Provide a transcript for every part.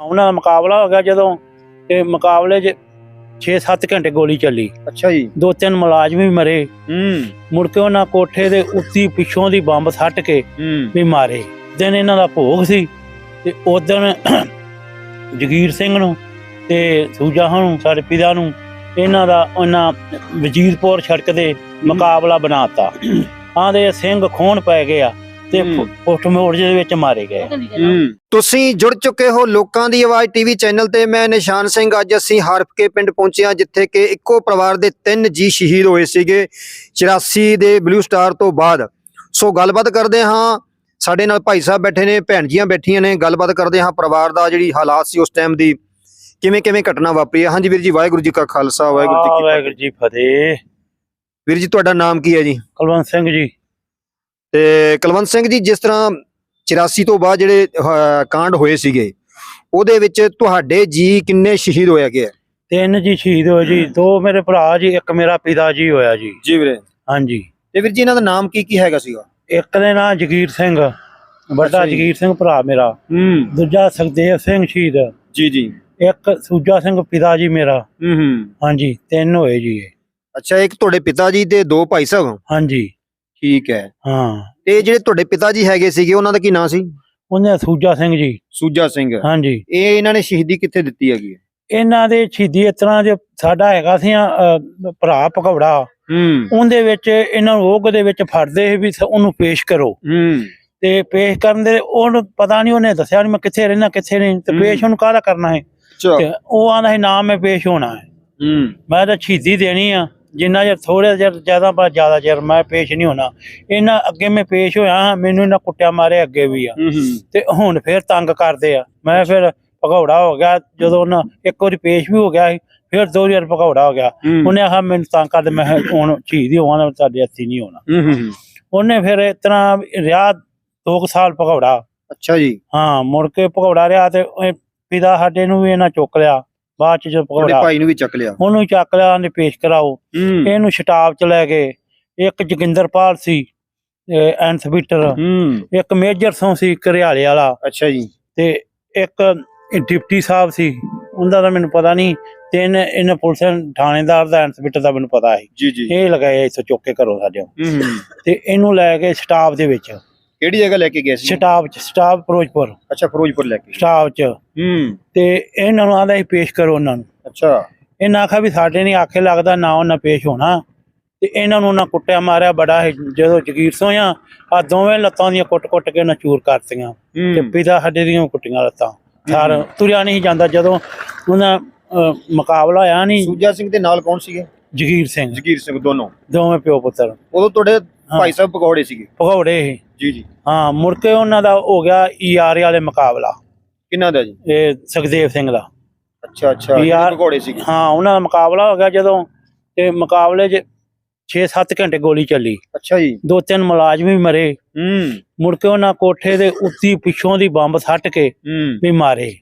ਉਹਨਾਂ ਦਾ ਮੁਕਾਬਲਾ ਹੋ ਗਿਆ ਜਦੋਂ ਤੇ ਮੁਕਾਬਲੇ 'ਚ 6-7 ਘੰਟੇ ਗੋਲੀ ਚੱਲੀ। ਅੱਛਾ ਜੀ। ਦੋ ਤਿੰਨ ਮੁਲਾਜ਼ਮ ਵੀ ਮਰੇ। ਹੂੰ। ਮੁੜ ਕੇ ਉਹਨਾਂ ਕੋਠੇ ਦੇ ਉੱਤੀ ਪਿੱਛੋਂ ਦੀ ਬੰਬ ਸੱਟ ਕੇ ਵੀ ਮਾਰੇ। ਦਿਨ ਇਹਨਾਂ ਦਾ ਭੋਗ ਸੀ ਤੇ ਉਦਣ ਜਗੀਰ ਸਿੰਘ ਨੂੰ ਤੇ ਸੂਜਾ ਨੂੰ ਸਾਡੇ ਪਿਤਾ ਨੂੰ ਇਹਨਾਂ ਦਾ ਉਹਨਾਂ ਵਜੀਰਪੁਰ ਸੜਕ ਦੇ ਮੁਕਾਬਲਾ ਬਣਾਤਾ ਆਂਦੇ ਸਿੰਘ ਖੋਣ ਪੈ ਗਿਆ। ਤੇ ਹੂੰ। ਮੋੜ ਦੇ ਵਿੱਚ ਮਾਰੇ ਗਏ। ਹੂੰ। ਤੁਸੀਂ ਜੁੜ ਚੁੱਕੇ ਹੋ ਲੋਕਾਂ ਦੀ ਆਵਾਜ਼ ਟੀਵੀ ਚੈਨਲ ਤੇ। ਮੈਂ ਨਿਸ਼ਾਨ ਸਿੰਘ। ਅੱਜ ਅਸੀਂ ਹਰਫ ਕੇ ਪਿੰਡ ਪਹੁੰਚੇ ਹਾਂ ਜਿੱਥੇ ਕਿ ਇੱਕੋ ਪਰਿਵਾਰ ਦੇ ਤਿੰਨ ਜੀ ਸ਼ਹੀਦ ਹੋਏ ਸੀਗੇ 84 ਦੇ ਬਲੂ ਸਟਾਰ ਤੋਂ ਬਾਅਦ। ਸੋ ਗੱਲਬਾਤ ਕਰਦੇ ਹਾਂ। ਸਾਡੇ ਨਾਲ ਭਾਈ ਸਾਹਿਬ ਬੈਠੇ ਨੇ ਭੈਣ ਜੀਆਂ ਬੈਠੀਆਂ ਨੇ। ਗੱਲਬਾਤ ਕਰਦੇ ਹਾਂ ਪਰਿਵਾਰ ਦਾ ਜਿਹੜੀ ਹਾਲਾਤ ਸੀ ਉਸ ਟਾਈਮ ਦੀ। ਕਿਵੇਂ ਕਿਵੇਂ ਘਟਨਾ ਵਾਪਰੀ ਹੈ? ਹਾਂਜੀ ਵੀਰ ਜੀ ਵਾਹਿਗੁਰੂ ਜੀ ਕਾ ਖਾਲਸਾ ਵਾਹਿਗੁਰੂ ਜੀ ਕੀ ਵਾਹਿਗੁਰੂ ਫਤਿਹ। ਜੀ ਫਤਿਹ। ਵੀਰ ਜੀ ਤੁਹਾਡਾ ਨਾਮ ਕੀ ਹੈ ਜੀ? ਕੁਲਵੰਤ ਸਿੰਘ ਜੀ। ਤੇ ਕੁਲਵੰਤ ਸਿੰਘ ਜੀ ਜਿਸ ਤਰ੍ਹਾਂ 84 ਤੋਂ ਬਾਅਦ ਜਿਹੜੇ ਕਾਂਡ ਹੋਏ ਸੀਗੇ ਉਹਦੇ ਵਿੱਚ ਤੁਹਾਡੇ ਜੀ ਕਿੰਨੇ ਸ਼ਹੀਦ ਹੋਇਆ ਗਿਆ? ਤਿੰਨ ਜੀ ਸ਼ਹੀਦ ਹੋਏ ਜੀ ਦੋ ਮੇਰੇ ਭਰਾ ਜੀ ਇੱਕ ਮੇਰਾ ਪਿਤਾ ਜੀ ਹੋਇਆ ਜੀ। ਜੀ ਵੀਰੇ। ਹਾਂਜੀ। ਤੇ ਵੀਰ ਜੀ ਇਹਨਾਂ ਦਾ ਨਾਮ ਕੀ ਕੀ ਹੈਗਾ ਸੀਗਾ? ਇੱਕ ਦੇ ਨਾਂ ਜਗੀਰ ਸਿੰਘ ਵੱਡਾ। ਜਗੀਰ ਸਿੰਘ ਭਰਾ ਮੇਰਾ। ਹੂੰ। ਦੂਜਾ ਸੁਖਦੇਵ ਸਿੰਘ ਸ਼ਹੀਦ। ਜੀ ਜੀ। ਇੱਕ ਸੂਜਾ ਸਿੰਘ ਪਿਤਾ ਜੀ ਮੇਰਾ। ਹੂੰ ਹੂੰ। ਹਾਂਜੀ ਤਿੰਨ ਹੋਏ ਜੀ। ਅੱਛਾ ਇੱਕ ਤੁਹਾਡੇ ਪਿਤਾ ਜੀ ਤੇ ਦੋ ਭਾਈ ਸਾਹਿਬ। ਹਾਂਜੀ। ਠੀਕ ਹੈ। ਹਾਂ। ਤੇ ਜਿਹੜੇ ਤੁਹਾਡੇ ਪਿਤਾ ਜੀ ਹੈਗੇ ਸੀਗੇ ਉਹਨਾਂ ਦਾ ਕੀ ਨਾਂ ਸੀ? ਉਹਨੇ ਸੂਜਾ ਸਿੰਘ ਜੀ। ਸੂਜਾ ਸਿੰਘ। ਹਾਂਜੀ। ਇਹ ਇਹਨਾਂ ਨੇ ਸ਼ਹੀਦੀ ਕਿੱਥੇ ਦਿੱਤੀ ਹੈਗੀ? ਹੈ ਇਹਨਾਂ ਦੇ ਸ਼ਹੀਦੀ ਇਸ ਤਰ੍ਹਾਂ ਜੇ ਸਾਡਾ ਹੈਗਾ ਸੀ ਅਹ, ਭਰਾ ਭਗੌੜਾ। ਹੂੰ। ਉਹਦੇ ਵਿੱਚ ਇਹਨਾਂ ਨੂੰ ਉਹ ਦੇ ਵਿੱਚ ਫੜਦੇ ਸੀ ਵੀ ਸ- ਉਹਨੂੰ ਪੇਸ਼ ਕਰੋ। ਹੂੰ। ਤੇ ਪੇਸ਼ ਕਰਨ ਦੇ ਉਹਨੂੰ ਪਤਾ ਨਹੀਂ ਉਹਨੇ ਦੱਸਿਆ ਨਹੀਂ ਮੈਂ ਕਿੱਥੇ ਰਹਿਣਾ ਕਿੱਥੇ ਨਹੀਂ। ਤੇ ਹੂੰ। ਪੇਸ਼ ਉਹਨੂੰ ਕਾਹਦਾ ਕਰਨਾ ਹੈ? ਤੇ ਉਹ ਆਂਦਾ ਸੀ ਨਾਮ ਮੈਂ ਪੇਸ਼ ਹੋਣਾ ਹੈ। ਹੂੰ। ਮੈਂ ਤਾਂ ਸ਼ਹੀਦੀ ਦੇਣੀ ਆ। ਜਿੰਨਾ ਚਿਰ ਥੋੜੇ ਚਿਰ ਜ਼ਿਆਦਾ ਪਰ ਜ਼ਿਆਦਾ ਚਿਰ ਮੈਂ ਪੇਸ਼ ਨਹੀਂ ਹੋਣਾ ਇਹਨਾਂ ਅੱਗੇ ਮੈਂ ਪੇਸ਼ ਹੋਇਆ ਹਾਂ, ਮੈਨੂੰ ਇਹਨਾਂ ਕੁੱਟਿਆ ਮਾਰੇ ਅੱਗੇ ਵੀ ਆ। ਤੇ ਹੁਣ ਫੇਰ ਤੰਗ ਕਰਦੇ ਆ। ਮੈਂ ਫਿਰ ਭਗੌੜਾ ਹੋ ਗਿਆ ਜਦੋਂ ਉਹਨਾਂ ਇੱਕ ਵਾਰੀ ਪੇਸ਼ ਵੀ ਹੋ ਗਿਆ ਸੀ ਫਿਰ ਦੋ ਵਾਰ ਭਗੌੜਾ ਹੋ ਗਿਆ। ਉਹਨੇ ਆਹ ਮੈਨੂੰ ਤੰਗ ਕਰਦੇ ਮੈਂ ਹੁਣ ਸ਼ਹੀਦ ਹੀ ਹੋਣਾ ਤੁਹਾਡੇ ਹੱਥੀ ਨਹੀਂ ਹੋਣਾ। ਉਹਨੇ ਫਿਰ ਇਸ ਤਰ੍ਹਾਂ ਰਿਹਾ ਦੋ ਕੁ ਸਾਲ ਭਗੌੜਾ। ਅੱਛਾ ਜੀ। ਹਾਂ ਮੁੜ ਕੇ ਭਗੌੜਾ ਰਿਹਾ ਤੇ ਪਿਤਾ ਸਾਡੇ ਨੂੰ ਵੀ ਇਹਨਾਂ ਚੁੱਕ ਲਿਆ। ਬਾਅਦ ਚ ਜਦੋਂ ਤੁਹਾਡੇ ਭਗੌੜਾ ਭਾਈ ਨੂੰ ਵੀ ਚੱਕ ਲਿਆ। ਉਹਨੂੰ ਚੱਕ ਲਿਆ ਉਹਨੇ ਪੇਸ਼ ਕਰਾਓ। ਹੂੰ। ਇਹਨੂੰ ਸ਼ਟਾਬ ਚ ਲੈ ਗਏ ਇੱਕ ਜੋਗਿੰਦਰਪਾਲ ਸੀ ਐਨਸਪੀਟਰ ਹੂੰ। ਇੱਕ ਮੇਜਰ ਸੋਂ ਸੀ ਘਰਿਆਲੇ ਵਾਲਾ। ਅੱਛਾ ਜੀ। ਤੇ ਇੱਕ ਡਿਪਟੀ ਸਾਹਿਬ ਸੀ ਉਹਦਾ ਤਾਂ ਮੈਨੂੰ ਪਤਾ ਨਹੀਂ ਤਿੰਨ ਇਹਨਾਂ ਪੁਲਿਸ ਥਾਣੇਦਾਰ ਦਾ ਐਨਸਪੀਟਰ ਦਾ ਮੈਨੂੰ ਪਤਾ ਹੈ ਜੀ ਜੀ। ਇਹ ਲਗਾਏ ਇੱਥੋਂ ਚੁੱਕ ਕੇ ਘਰੋਂ ਸਾਡੇ ਹੂੰ। ਤੇ ਇਹਨੂੰ ਲੈ ਕੇ ਸਟਾਫ ਦੇ ਵਿੱਚ ਕਿਹੜੀ ਜਗ੍ਹਾ ਲੈ ਕੇ ਗਏ ਸੀ? ਸਟਾਫ ਚ ਸਟਾਫ ਫਿਰੋਜ਼ਪੁਰ। ਅੱਛਾ ਫਿਰੋਜ਼ਪੁਰ ਲੈ ਕੇ ਸਟਾਫ ਚ। ਹੂੰ। ਤੇ ਇਹਨਾਂ ਨੂੰ ਆਦਾ ਸੀ ਪੇਸ਼ ਕਰੋ ਉਹਨਾਂ ਨੂੰ। ਅੱਛਾ। ਇਹਨਾਂ ਆਖਿਆ ਵੀ ਸਾਡੇ ਨਹੀਂ ਆਖੇ ਲੱਗਦਾ ਨਾ ਉਹਨਾਂ ਪੇਸ਼ ਹੋਣਾ। ਤੇ ਇਹਨਾਂ ਨੂੰ ਉਹਨਾਂ ਕੁੱਟਿਆ ਮਾਰਿਆ ਬੜਾ ਇਹ ਜਦੋਂ ਜਗੀਰ ਸੋਇਆ ਆ ਦੋਵੇਂ ਲੱਤਾਂ ਦੀਆਂ ਕੁੱਟ-ਕੁੱਟ ਕੇ ਉਹਨਾਂ ਚੂਰ ਕਰਤੀਆਂ। ਤੇ ਹੂੰ ਪਿਤਾ ਸਾਡੇ ਦੀਆਂ ਕੁੱਟੀਆਂ ਲੱਤਾਂ। ਸਾਰ ਤੁਰਿਆ ਨਹੀਂ ਜਾਂਦਾ ਜਦੋਂ ਉਹਨਾਂ ਅਹ, ਮੁਕਾਬਲਾ ਹੋਇਆ ਨਹੀਂ ਸੂਜਾ ਸਿੰਘ ਦੇ ਨਾਲ ਕੌਣ ਸੀਗੇ? ਜਗੀਰ ਸਿੰਘ। ਜਗੀਰ ਸਿੰਘ ਦੋਨੋਂ। ਦੋਵੇਂ ਪਿਓ ਪੁੱਤਰ। ਉਦੋਂ ਤੁਹਾਡੇ ਭਾਈ ਸਾਹਿਬ ਪਕੌੜੇ ਸੀਗੇ। ਭਗੌੜੇ ਸੀ। ਜੀ ਜੀ। ਹਾਂ ਮੁੜ ਕੇ ਉਹਨਾਂ ਦਾ ਹੋ ਗਿਆ ਈਆਰ ਵਾਲੇ ਮੁਕਾਬਲਾ। ਕਿੰਨਾ ਦਾ ਜੀ? ਇਹ ਸੁਖਦੇਵ ਸਿੰਘ ਦਾ। ਅੱਛਾ ਅੱਛਾ ਯਾਰ- ਕਿੰਨੇ ਪਕੌੜੇ ਸੀਗੇ। ਹਾਂ ਉਹਨਾਂ ਦਾ ਮੁਕਾਬਲਾ ਹੋ ਗਿਆ ਜਦੋਂ ਤੇ ਮੁਕਾਬਲੇ 'ਚ 6-7 ਘੰਟੇ ਗੋਲੀ ਚੱਲੀ। ਅੱਛਾ ਜੀ। ਦੋ ਤਿੰਨ ਮੁਲਾਜ਼ਮ ਵੀ ਮਰੇ। ਹੂੰ। ਮੁੜ ਕੇ ਉਹਨਾਂ ਕੋਠੇ ਦੇ ਉੱਤੀ ਪਿੱਛੋਂ ਦੀ ਬੰਬ ਸੱਟ ਕੇ ਵੀ ਮਾਰੇ।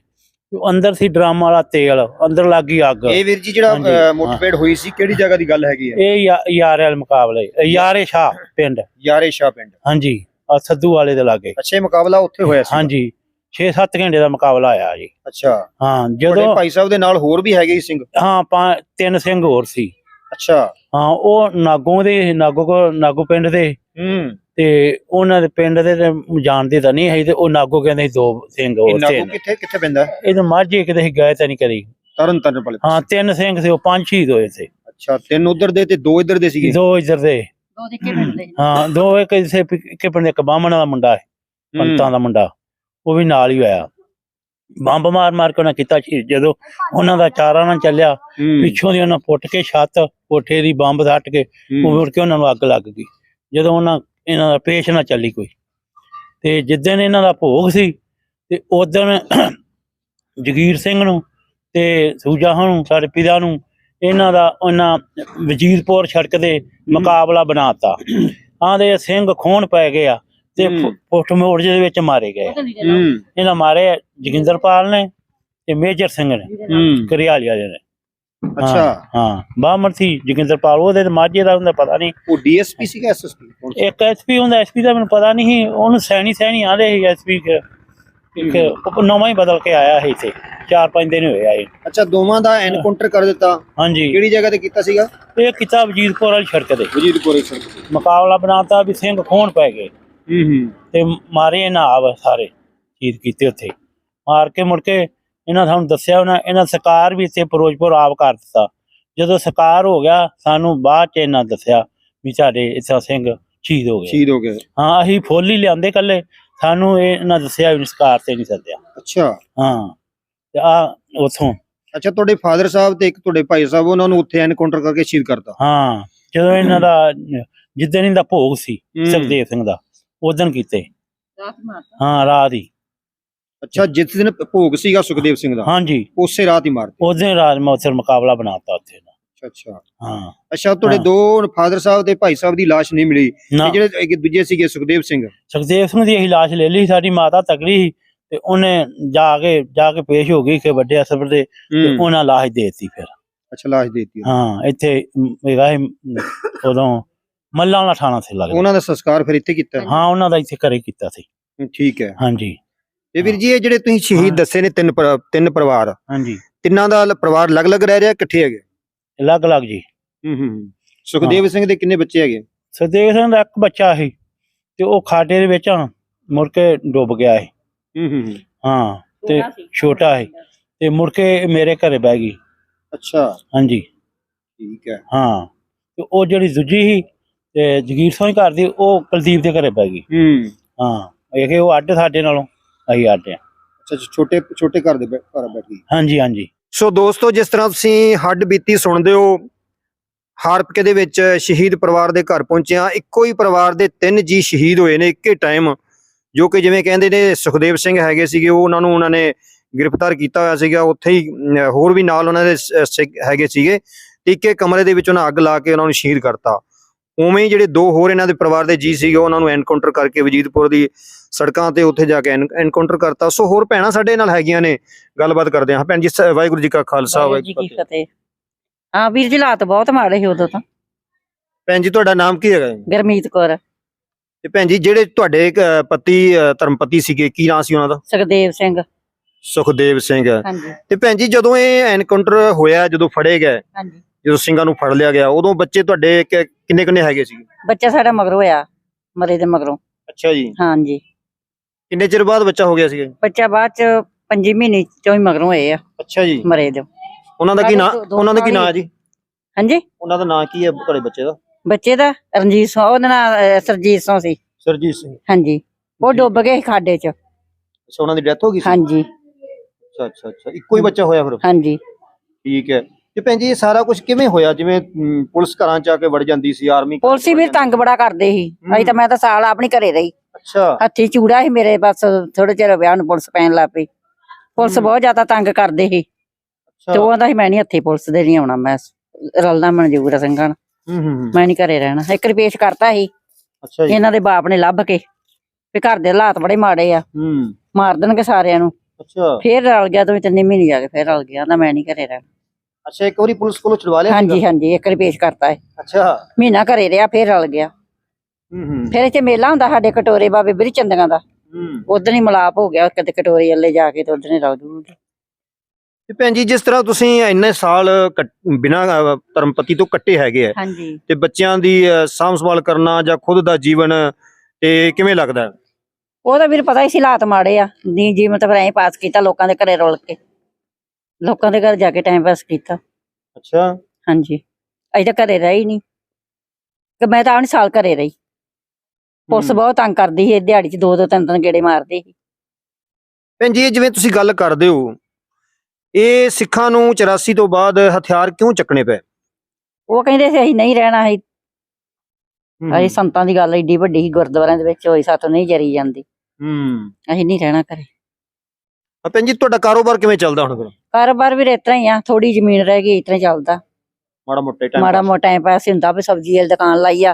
ਅੰਦਰ ਸੀ ਡਰਮ ਵਾਲਾ ਤੇਲ ਅੰਦਰ ਲੱਗੀ ਅੱਗ। ਇਹ ਵੀਰ ਜੀ ਜਿਹੜਾ ਮੁੱਠਭੇੜ ਹੋਈ ਸੀ ਕਿਹੜੀ ਜਗ੍ਹਾ ਦੀ ਗੱਲ ਹੈਗੀ ਹੈ ਇਹ ਯਾਰ ਵਾਲੇ ਮੁਕਾਬਲੇ ਯਾਰੇ ਸ਼ਾਹ ਪਿੰਡ। ਯਾਰੇ ਸ਼ਾਹ ਪਿੰਡ। ਹਾਂਜੀ। ਆ ਸੱਧੂ ਵਾਲੇ ਦੇ ਲਾਗੇ। ਅੱਛਾ ਇਹ ਮੁਕਾਬਲਾ ਉੱਥੇ ਹੋਇਆ ਸੀ। ਹਾਂਜੀ 6-7 ਘੰਟੇ ਦਾ ਮੁਕਾਬਲਾ ਆਇਆ ਜੀ। ਅੱਛਾ। ਹਾਂ ਜਦੋਂ ਭਾਈ ਸਾਹਿਬ ਦੇ ਨਾਲ ਹੋਰ ਵੀ ਹੈਗੇ ਸੀ ਸਿੰਘ? ਹਾਂ ਪਾ- ਤਿੰਨ ਸਿੰਘ ਹੋਰ ਸੀ। ਅੱਛਾ। ਹਾਂ ਉਹ ਨਾਗੋਂ ਦੇ ਨਾਗੋ ਕੋ ਨਾਗੋ ਪਿੰਡ ਦੇ। ਹੂੰ। ਤੇ ਉਹਨਾਂ ਦੇ ਪਿੰਡ ਦੇ ਤੇ ਜਾਣਦੇ ਤਾਂ ਨਹੀਂ ਹੈ ਤੇ ਉਹ ਨਾਗੋ ਕਹਿੰਦੇ ਸੀ ਦੋ ਸਿੰਘ ਇਹ ਹੋਰ ਨਾਗੋ ਤਿੰਨ। ਕਿੱਥੇ ਕਿੱਥੇ ਪੈਂਦਾ? ਹੈ? ਇਹ ਤਾਂ ਮਾਝੇ ਕਿਤੇ ਸੀ, ਗਏ ਤਾਂ ਨਹੀਂ ਕਰੀ ਤਰਨ ਤਾਰਨ ਵਾਲੇ ਹਾਂ ਤਿੰਨ ਸਿੰਘ ਸੀ ਉਹ ਪੰਜ ਸ਼ਹੀਦ ਹੋਏ ਸੀ। ਅੱਛਾ ਤਿੰਨ ਉਧਰ ਦੇ ਤੇ ਦੋ ਇਧਰ ਦੇ ਸੀਗੇ? ਦੋ ਇੱਧਰ ਦੇ। ਦੋ ਦੇ ਕੇ ਪਿੰਡ ਦੇ ਹਾਂ ਦੋ ਇੱਕ ਇਸੇ ਕਿ ਪਿੰਡ ਦੇ ਇੱਕ ਬਾਹਮਣ ਦਾ ਮੁੰਡਾ ਹੈ ਪੰਤਾਂ ਦਾ ਮੁੰਡਾ। ਉਹ ਵੀ ਨਾਲ ਹੀ ਹੋਇਆ। ਬੰਬ ਮਾਰ ਮਾਰ ਕੇ ਉਹਨਾਂ ਕੀਤਾ ਸ਼ਹੀਦ। ਜਦੋਂ ਉਹਨਾਂ ਦਾ ਚਾਰਾ ਨਾਲ ਚੱਲਿਆ ਪਿੱਛੋਂ ਦੀ ਉਹਨਾਂ ਪੁੱਟ ਕੇ ਛੱਤ ਕੋਠੇ ਦੀ ਬੰਬ ਸੱਟ ਕੇ ਉਹ ਮੁੜ ਕੇ ਉਹਨਾਂ ਨੂੰ ਅੱਗ ਲੱਗ ਗਈ। ਜਦੋਂ ਉਹਨਾਂ ਇਹਨਾਂ ਦਾ ਪੇਸ਼ ਨਾ ਚੱਲੀ ਕੋਈ। ਤੇ ਜਿੱਦਣ ਇਹਨਾਂ ਦਾ ਭੋਗ ਸੀ ਤੇ ਉਦੋਂ ਜਗੀਰ ਸਿੰਘ ਨੂੰ ਤੇ ਸੂਜਾ ਨੂੰ ਸਾਡੇ ਪਿਤਾ ਨੂੰ ਇਹਨਾਂ ਦਾ ਉਹਨਾਂ ਵਜੀਰਪੁਰ ਸੜਕ ਦੇ ਮੁਕਾਬਲਾ ਬਣਾਤਾ। ਆਂਦੇ ਸਿੰਘ ਖੋਣ ਪੈ ਗਏ ਆ ਤੇ। ਪੁੱਠ ਮੋੜ ਦੇ ਵਿੱਚ ਮਾਰੇ ਗਏ। ਇਹਨਾਂ ਮਾਰੇ ਜਗਿੰਦਰਪਾਲ ਨੇ ਤੇ ਮੇਜਰ ਸਿੰਘ ਨੇ ਕਰਿਆਲੀ ਵਾਲੇ ਨੇ। ਅੱਛਾ। ਹਾਂ ਬਾਹਮਣ ਸੀ ਜਗਿੰਦਰਪਾਲ ਉਹਦੇ ਤੇ ਮਾਝੇ ਦਾ ਹੁੰਦਾ ਪਤਾ ਨਹੀਂ ਉਹ ਡੀਐਸਪੀ ਸੀਗਾ ਐਸਐਸਪੀ ਇੱਕ ਐਸਪੀ ਹੁੰਦਾ ਐਸਪੀ ਦਾ ਮੈਨੂੰ ਪਤਾ ਨਹੀਂ ਸੀ, ਉਹਨੂੰ ਸੈਣੀ ਸੈਣੀ ਆਂਦੇ ਸੀ ਐਸਪੀ ਇੱਕ ਉਹ ਨਵਾਂ ਹੀ ਬਦਲ ਕੇ ਆਇਆ ਹੈ ਇੱਥੇ। ਚਾਰ ਪੰਜ ਦਿਨ ਹੋਏ ਆਏ। ਅੱਛਾ ਦੋਵਾਂ ਦਾ ਐਨਕਾਊਂਟਰ ਕਰ ਦਿੱਤਾ। ਹਾਂਜੀ। ਕਿਹੜੀ ਜਗ੍ਹਾ ਤੇ ਕੀਤਾ ਸੀਗਾ? ਇਹ ਕੀਤਾ ਵਜੀਦਪੁਰ ਵਾਲੀ ਸੜਕ ਤੇ। ਵਜੀਦਪੁਰੇ ਸੜਕ ਮੁਕਾਬਲਾ ਬਣਾਤਾ ਵੀ ਸਿੰਘ ਖੋਣ ਪੈ ਗਏ। ਹੂੰ ਹੂੰ। ਤੇ ਮਾਰੇ ਇਹਨਾਂ ਆਵ ਸਾਰੇ ਸ਼ਹੀਦ ਕੀਤੇ ਉੱਥੇ। ਮਾਰ ਕੇ ਮੁੜ ਕੇ ਇਹਨਾਂ ਸਾਨੂੰ ਦੱਸਿਆ ਉਹਨਾਂ ਇਹਨਾਂ ਸਰਕਾਰ ਵੀ ਇੱਥੇ ਫਿਰੋਜ਼ਪੁਰ ਆਪ ਕਰ ਦਿੱਤਾ। ਜਦੋਂ ਸਰਕਾਰ ਹੋ ਗਿਆ ਸਾਨੂੰ ਬਾਅਦ ਚ ਇਹਨਾਂ ਦੱਸਿਆ ਵੀ ਸਾਡੇ ਇੱਥਾ ਸਿੰਘ ਸ਼ਹੀਦ ਹੋ ਗਏ। ਸ਼ਹੀਦ ਹੋ ਗਏ। ਹਾਂ ਅਸੀਂ ਫੁੱਲ ਹੀ ਲਿਆਂਦੇ ਕੱਲੇ ਸਾਨੂੰ ਇਹ ਇਹਨਾਂ ਦੱਸਿਆ ਵੀ ਸਰਕਾਰ ਤੇ ਨਹੀਂ ਸੱਦਿਆ। ਅੱਛਾ। ਹਾਂ। ਤੇ ਆ ਉਥੋਂ। ਅੱਛਾ ਤੁਹਾਡੇ ਫਾਦਰ ਸਾਹਿਬ ਤੇ ਇੱਕ ਤੁਹਾਡੇ ਭਾਈ ਸਾਹਿਬ ਉਹਨਾਂ ਨੂੰ ਉੱਥੇ ਐਨਕਾਊਂਟਰ ਕਰਕੇ ਸ਼ਹੀਦ ਕਰਤਾ। ਹਾਂ ਜਦੋਂ ਇਹਨਾਂ ਦਾ ਜਿੱਦਣ ਇਹਦਾ ਭੋਗ ਸੀ ਸੁਖਦੇਵ ਸਿੰਘ ਦਾ ਉਦੋਂ ਕੀਤੇ। ਹਾਂ ਰਾਤ ਹੀ। ਅੱਛਾ ਜਿਸ ਦਿਨ ਭੋਗ ਸੀਗਾ ਸੁਖਦੇਵ ਸਿੰਘ ਦਾ ਹਾਂਜੀ। ਉਸੇ ਰਾਤ ਹੀ ਮਾਰਤੇ। ਉਦੋਂ ਰਾਜ ਮੌਸਰ ਮੁਕਾਬਲਾ ਬਣਾਤਾ ਉੱਥੇ ਦਾ। ਅੱਛਾ ਅੱਛਾ। ਹਾਂ। ਅੱਛਾ ਤੁਹਾਡੇ ਹਾਂ। ਦੋ ਫਾਦਰ ਸਾਹਿਬ ਤੇ ਭਾਈ ਸਾਹਿਬ ਦੀ ਲਾਸ਼ ਨਹੀਂ ਮਿਲੀ ਨਾ। ਜਿਹੜੇ ਇੱਕ ਦੂਜੇ ਸੀਗੇ ਸੁਖਦੇਵ ਸਿੰਘ? ਸੁਖਦੇਵ ਸਿੰਘ ਦੀ ਅਸੀਂ ਲਾਸ਼ ਲੈ ਲਈ ਸਾਡੀ ਮਾਤਾ ਤਕੜੀ ਸੀ। ਤੇ ਉਹਨੇ ਜਾ ਕੇ ਜਾ ਕੇ ਪੇਸ਼ ਹੋ ਗਈ ਕਿ ਵੱਡੇ ਅਸਰ ਦੇ ਤੇ ਹੂੰ। ਉਹਨਾਂ ਲਾਸ਼ ਦਿੱਤੀ ਫਿਰ। ਅੱਛਾ ਲਾਸ਼ ਦੇਤੀ। ਹਾਂ ਇੱਥੇ ਹੈਗਾ ਉਦੋਂ ਮੱਲਾਂ ਵਾਲਾ ਥਾਣਾ ਸੀ ਲੱਗਦਾ। ਉਹਨਾਂ ਦਾ ਸੰਸਕਾਰ ਫਿਰ ਇੱਥੇ ਕੀਤਾ ਹਾਂ ਉਹਨਾਂ ਦਾ ਇੱਥੇ ਘਰੇ ਕੀਤਾ ਸੀ। ਠੀਕ ਹੈ। ਹਾਂਜੀ। ਤੇ ਵੀਰ ਜੀ ਇਹ ਜਿਹੜੇ ਤੁਸੀਂ ਸ਼ਹੀਦ ਹਾਂ। ਦੱਸੇ ਨੇ ਤਿੰਨ ਪਰ- ਤਿੰਨ ਪਰਿਵਾਰ ਹਾਂਜੀ। ਤਿੰਨਾਂ ਦਾ ਲ- ਪਰਿਵਾਰ ਅਲੱਗ-ਅਲੱਗ ਰਹਿ ਰਿਹਾ ਇਕੱਠੇ ਹੈਗੇ? ਅਲੱਗ ਅਲੱਗ ਜੀ। ਹੂੰ ਹੂੰ ਸੁਖਦੇਵ ਸਿੰਘ ਦੇ ਕਿੰਨੇ ਬੱਚੇ ਹੈਗੇ? ਸੁਖਦੇਵ ਸਿੰਘ ਦਾ ਇੱਕ ਬੱਚਾ ਸੀ ਤੇ ਉਹ ਖਾਡੇ ਦੇ ਵਿੱਚ ਮੁੜ ਕੇ ਡੁੱਬ ਗਿਆ ਸੀ। ਹੂੰ ਹੂੰ ਹੂੰ। ਹਾਂ ਤੇ ਛੋਟਾ ਸੀ। ਤੇ ਮੁੜ ਕੇ ਮੇਰੇ ਘਰੇ ਬਹਿ ਗਈ। ਅੱਛਾ। ਹਾਂਜੀ। ਠੀਕ ਹੈ। ਹਾਂ ਤੇ ਉਹ ਜਿਹੜੀ ਦੂਜੀ ਸੀ ਤੇ ਜਗੀਰ ਸਿੰਘ ਘਰ ਦੀ ਉਹ ਕੁਲਦੀਪ ਦੇ ਘਰੇ ਪੈ ਗਈ। ਹੂੰ। ਹਾਂ ਇਹ ਕਿ ਉਹ ਅੱਡ ਸਾਡੇ ਨਾਲੋਂ ਅਸੀਂ ਅੱਡ ਆ ਅੱਛਾ ਅੱਛਾ, ਛੋਟੇ ਛੋਟੇ ਘਰ ਦੇ ਬੈ- ਘਰ ਬੈਠ ਗਈ ਹਾਂਜੀ ਹਾਂਜੀ। ਸੋ ਦੋਸਤੋ ਜਿਸ ਤਰ੍ਹਾਂ ਤੁਸੀਂ ਹੱਡ ਬੀਤੀ ਸੁਣਦੇ ਹੋ ਹਾਰਪਕੇ ਦੇ ਵਿੱਚ ਸ਼ਹੀਦ ਪਰਿਵਾਰ ਦੇ ਘਰ ਪਹੁੰਚਿਆ ਇੱਕੋ ਹੀ ਪਰਿਵਾਰ ਦੇ ਤਿੰਨ ਜੀ ਸ਼ਹੀਦ ਹੋਏ ਨੇ ਇੱਕੇ ਟਾਈਮ ਜੋ ਕਿ ਜਿਵੇਂ ਕਹਿੰਦੇ ਨੇ ਸੁਖਦੇਵ ਸਿੰਘ ਹੈਗੇ ਸੀਗੇ ਉਹ ਉਹਨਾਂ ਨੂੰ ਉਹਨਾਂ ਨੇ ਗ੍ਰਿਫਤਾਰ ਕੀਤਾ ਹੋਇਆ ਸੀਗਾ। ਉੱਥੇ ਹੀ ਹੋਰ ਵੀ ਨਾਲ ਉਹਨਾਂ ਦੇ ਹੈਗੇ ਸੀਗੇ। ਇੱਕੇ ਕਮਰੇ ਦੇ ਵਿੱਚ ਉਹਨਾਂ ਅੱਗ ਲਾ ਕੇ ਉਹਨਾਂ ਨੂੰ ਸ਼ਹੀਦ ਕਰਤਾ। ਉਵੇਂ ਹੀ ਜਿਹੜੇ ਦੋ ਹੋਰ ਇਹਨਾਂ ਦੇ ਪਰਿਵਾਰ ਦੇ ਜੀ ਸੀਗੇ ਉਹਨਾਂ ਨੂੰ ਐਨਕਾਊਂਟਰ ਕਰਕੇ ਵਜੀਦਪੁਰ ਦੀ ਸੜਕਾਂ ਤੇ ਉੱਥੇ ਜਾ ਕੇ ਐਨਕਾਊਂਟਰ ਕਰਤਾ। ਸੋ ਹੋਰ ਭੈਣਾਂ ਸਾਡੇ ਨਾਲ ਹੈਗੀਆਂ ਨੇ। ਗੱਲਬਾਤ ਕਰਦੇ ਹਾਂ। ਭੈਣ ਜੀ ਵਾਹਿਗੁਰੂ ਜੀ ਕਾ ਖਾਲਸਾ ਵਾਹਿਗੁਰੂ ਜੀ ਕੀ ਫਤਿਹ। ਹਾਂ ਵੀਰ ਜੀ ਹਾਲਾਤ ਬਹੁਤ ਮਾੜੇ ਸੀ ਉਦੋਂ ਤਾਂ। ਭੈਣ ਜੀ ਤੁਹਾਡਾ ਨਾਮ ਕੀ ਹੈਗਾ? ਗਰਮੀਤ ਕੌਰ। ਤੇ ਭੈਣ ਜੀ ਜਿਹੜੇ ਤੁਹਾਡੇ ਪਤੀ ਧਰਮਪਤੀ ਸੀਗੇ ਕੀ ਨਾਂ ਸੀ ਉਹਨਾਂ ਦਾ? ਸੁਖਦੇਵ ਸਿੰਘ। ਸੁਖਦੇਵ ਸਿੰਘ। ਹਾਂਜੀ। ਤੇ ਭੈਣ ਜੀ ਜਦੋਂ ਇਹ ਐਨਕਾਊਂਟਰ ਹੋਇਆ ਜਦੋਂ ਫੜੇ ਗਏ ਹਾਂਜੀ। ਜਦੋਂ ਸਿੰਘਾਂ ਨੂੰ ਫੜ ਲਿਆ ਗਿਆ ਉਦੋਂ ਬੱਚੇ ਤੁਹਾਡੇ ਕਿੰਨੇ ਕਿੰਨੇ ਹੈਗੇ ਸੀ ਬੱਚਾ ਸਾਡਾ ਮਗਰੋਂ ਹੋਇਆ ਮਰੇ ਦੇ ਮਗਰੋਂ। ਅੱਛਾ ਜੀ। ਹਾਂਜੀ। ਕਿੰਨੇ ਚਿਰ ਬਾਅਦ ਬੱਚਾ ਹੋ ਗਿਆ ਸੀ ਬੱਚਾ ਬਾਅਦ ਚ ਪੰਜੀ ਮਹੀਨੇ ਚੋਂ ਹੀ ਮਗਰੋਂ ਹੋਏ ਆ। ਅੱਛਾ ਜੀ। ਮਰੇ ਦੇ। ਉਹਨਾਂ ਦਾ ਕੀ ਨਾਂ ਉਹਨਾਂ ਦਾ ਕੀ ਨਾਂ ਹੀ- ਜੀ? ਹਾਂਜੀ। ਉਹਨਾਂ ਦਾ ਨਾਂ ਕੀ ਹੈ ਤੁਹਾਡੇ ਬੱਚੇ ਦਾ? ਬੱਚੇ ਦਾ? ਰਣਜੀਤ ਸਿੰਘ ਉਹਦਾ ਨਾਂ ਸਰਜੀਤ ਸਿੰਘ ਸੀ। ਸਰਜੀਤ ਸਿੰਘ। ਹਾਂਜੀ। ਉਹ ਡੁੱਬ ਗਏ ਸੀ ਖਾਡੇ ਚ। ਅੱਛਾ ਉਹਨਾਂ ਦੀ ਡੈਥ ਹੋ ਗਈ ਸੀ? ਹਾਂਜੀ। ਅੱਛਾ ਅੱਛਾ ਅੱਛਾ। ਇੱਕੋ ਹੀ ਬੱਚਾ ਹੋਇਆ ਫਿਰ? ਹਾਂਜੀ। ਠੀਕ ਹੈ। ਤੇ ਭੈਣ ਜੀ ਇਹ ਸਾਰਾ ਕੁਝ ਕਿਵੇਂ ਹੋਇਆ? ਜਿਵੇਂ ਪੁਲਿਸ ਘਰਾਂ ਚ ਆ ਕੇ ਵੜ ਜਾਂਦੀ ਸੀ ਆਰਮੀ ਪੁਲਿਸ ਵੀ ਤੰਗ ਬੜਾ ਕਰਦੇ ਸੀ। ਅਜੇ ਤਾਂ ਮੈਂ ਤਾਂ ਸਾਲ ਆਪਣੀ ਘਰੇ ਰਹੀ। ਅੱਛਾ। ਹੱਥੀ ਚੂੜਾ ਸੀ ਮੇਰੇ ਬਸ ਥੋੜੇ ਚਿਰ ਵਿਆਹ ਨੂੰ ਪੁਲਿਸ ਪੈਣ ਲੱਗ ਪਈ। ਪੁਲਿਸ ਹੂੰ। ਬਹੁਤ ਜ਼ਿਆਦਾ ਤੰਗ ਕਰਦੇ ਸੀ। ਤੇ ਅੱਛਾ ਉਹ ਸੀ ਮੈਂ ਨਹੀਂ ਹੱਥੀ ਪੁਲਿਸ ਦੇ ਨਹੀਂ ਆਉਣਾ ਮੈਂ ਰਲਣਾ ਮਨਜੂਰ ਸਿੰਘਾਂ ਨਾਲ। ਹੂੰ। ਮੈਂ ਨਹੀਂ ਘਰੇ ਰਹਿਣਾ। ਇੱਕ ਰਿਪੇਸ਼ ਕਰਤਾ ਸੀ। ਅੱਛਾ ਜੀ। ਇਹਨਾਂ ਦੇ ਬਾਪ ਨੇ ਲੱਭ ਕੇ ਵੀ ਘਰ ਦੇ ਹਾਲਾਤ ਬੜੇ ਮਾੜੇ ਆ। ਹੂੰ। ਮਾਰ ਦੇਣਗੇ ਸਾਰਿਆਂ ਨੂੰ। ਅੱਛਾ। ਫੇਰ ਰਲ ਗਿਆ ਦੋ ਤਿੰਨ ਮਹੀਨੇ ਜਾ ਕੇ ਫੇਰ ਰਲ ਗਿਆ। ਨਾ ਮੈਂ ਨਹੀਂ ਘਰੇ ਰਹਿਣਾ। ਅੱਛਾ ਇੱਕ ਵਾਰੀ ਪੁਲਿਸ ਕੋਲੋਂ ਛੁਡਵਾ ਲਿਆ ਹਾਂਜੀ? ਹਾਂਜੀ ਇੱਕ ਰਿਪੇਸ਼ ਕਰਤਾ ਹੈ ਅੱਛਾ। ਮਹੀਨਾ ਘਰੇ ਰਿਹਾ ਫੇਰ ਰਲ ਗਿਆ। ਹੂੰ ਹੂੰ। ਫੇਰ ਇੱਥੇ ਮੇਲਾ ਹੁੰਦਾ ਸਾਡੇ ਕਟੋਰੇ ਬਾਬੇ ਬਿਰ ਚੰਦੀਆਂ ਦਾ। ਹੂੰ। ਉਦੋਂ ਹੀ ਮਲਾਪ ਹੋ ਗਿਆ ਕਿਤੇ ਕਟੋਰੇ ਅੱਲੇ ਜਾ ਕੇ ਤੇ ਉਦੋਂ ਹੀ ਰਲ ਜੂਗੇ ਤੇ ਭੈਣ ਜੀ ਜਿਸ ਤਰ੍ਹਾਂ ਤੁਸੀਂ ਇੰਨੇ ਸਾਲ ਬਿਨਾ ਧਰਮਪਤੀ ਤੋਂ ਕੱਟੇ ਹੈਗੇ ਆ ਹਾਂਜੀ। ਤੇ ਬੱਚਿਆਂ ਦੀ ਅ, ਸਾਂਭ ਸੰਭਾਲ ਕਰਨਾ ਜਾਂ ਖੁਦ ਦਾ ਜੀਵਨ ਤੇ ਕਿਵੇਂ ਲੱਗਦਾ? ਉਹ ਤਾਂ ਵੀਰ ਪਤਾ ਹੀ ਸੀ ਹਾਲਾਤ ਮਾੜੇ ਆ ਨੀ ਜੀਵਨ ਤਾਂ ਫਿਰ ਐਂ ਪਾਸ ਕੀਤਾ ਲੋਕਾਂ ਦੇ ਘਰੇ ਰੁਲ ਕੇ। ਲੋਕਾਂ ਦੇ ਘਰ ਜਾ ਕੇ ਟਾਈਮ ਪਾਸ ਕੀਤਾ। ਅੱਛਾ। ਹਾਂਜੀ। ਅਜੇ ਤਾਂ ਘਰੇ ਰਹੀ ਨਹੀਂ ਕਿ ਮੈਂ ਤਾਂ ਆਉਣ ਸਾਲ ਘਰੇ ਰਹੀ। ਪੁਲਿਸ। ਬਹੁਤ ਤੰਗ ਕਰਦੀ ਸੀ ਦਿਹਾੜੀ 'ਚ ਦੋ ਦੋ ਤਿੰਨ ਤਿੰਨ ਗੇੜੇ ਮਾਰਦੀ ਸੀ। ਭੈਣ ਜੀ ਇਹ ਜਿਵੇਂ ਤੁਸੀਂ ਗੱਲ ਕਰਦੇ ਹੋ ਇਹ ਸਿੱਖਾਂ ਨੂੰ 84 ਤੋਂ ਬਾਅਦ ਹਥਿਆਰ ਕਿਉਂ ਚੱਕਣੇ ਪਏ? ਉਹ ਕਹਿੰਦੇ ਸੀ ਅਸੀਂ ਨਹੀਂ ਰਹਿਣਾ ਅਸੀਂ ਅਸੀਂ ਸੰਤਾਂ ਦੀ ਗੱਲ ਏਡੀ ਵੱਡੀ ਸੀ ਗੁਰਦੁਆਰਿਆਂ ਦੇ ਵਿੱਚ ਹੋਈ ਸਾਥੋਂ ਨਹੀਂ ਜਰੀ ਜਾਂਦੀ। ਹੂੰ। ਅਸੀਂ ਨਹੀਂ ਰਹਿਣਾ ਘਰੇ। ਭੈਣ ਜੀ ਤੁਹਾਡਾ ਕਾਰੋਬਰ ਕਿਵੇਂ ਚੱਲਦਾ ਹੁਣ ਫਿਰ? ਕਾਰੋਬਾਰ ਵੀ ਇਸ ਤਰ੍ਹਾਂ ਹੀ ਆ ਥੋੜੀ ਜ਼ਮੀਨ ਰਹਿ ਗਈ ਹੀ ਚੱਲਦਾ। ਮਾੜਾ ਮੋਟਾ ਟਾਈਮ ਮਾੜਾ ਮੋਟਾ ਟਾਈਮ ਪਾਸ ਹੁੰਦਾ ਵੀ ਸਬਜ਼ੀ ਵਾਲੀ ਦੁਕਾਨ ਲਾਈ ਆ।